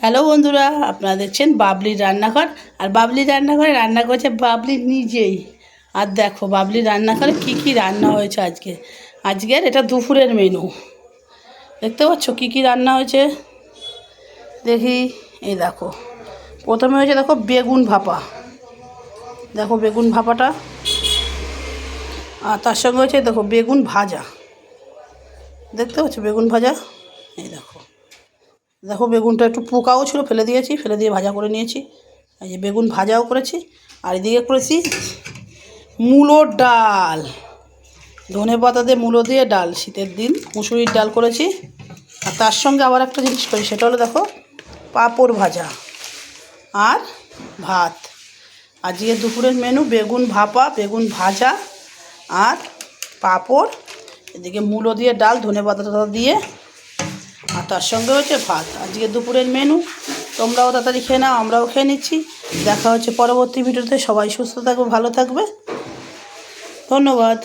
Hello বন্ধুরা, আপনারা দেখছেন বাবলির রান্নাঘর। আর বাবলির রান্নাঘরে রান্না করছে বাবলি নিজেই। আর দেখো, বাবলির রান্নাঘরে কী কী রান্না হয়েছে আজকে? আজকের এটা দুপুরের মেনু দেখতে পাচ্ছ কী কী রান্না হয়েছে? দেখি, এই দেখো। প্রথমে হয়েছে দেখো বেগুন ভাপা। দেখো বেগুন ভাপাটা। আর তার সঙ্গে হয়েছে দেখো বেগুন ভাজা। দেখতে পাচ্ছ বেগুন ভাজা? এই দেখো। দেখো বেগুনটা একটু পোকাও ছিল, ফেলে দিয়েছি, ফেলে দিয়ে ভাজা করে নিয়েছি। এই যে বেগুন ভাজাও করেছি। আর এদিকে করেছি মূলোর ডাল। ধনে পাতা দিয়ে মূলো দিয়ে ডাল, শীতের দিন মুসুরির ডাল করেছি। আর তার সঙ্গে আবার একটা জিনিস করি, সেটা হলো দেখো পাঁপড় ভাজা আর ভাত। আজকে দুপুরের মেনু বেগুন ভাপা, বেগুন ভাজা আর পাঁপড়। এদিকে মূলো দিয়ে ডাল, ধনে পাতা দিয়ে তার সঙ্গে হচ্ছে ভাত। আজকে দুপুরের মেনু তোমরাও তাড়াতাড়ি খেয়ে নাও, আমরাও খেয়ে নিচ্ছি। দেখা হচ্ছে পরবর্তী ভিডিওতে সবাই সুস্থ থাকবে ভালো থাকবে। ধন্যবাদ।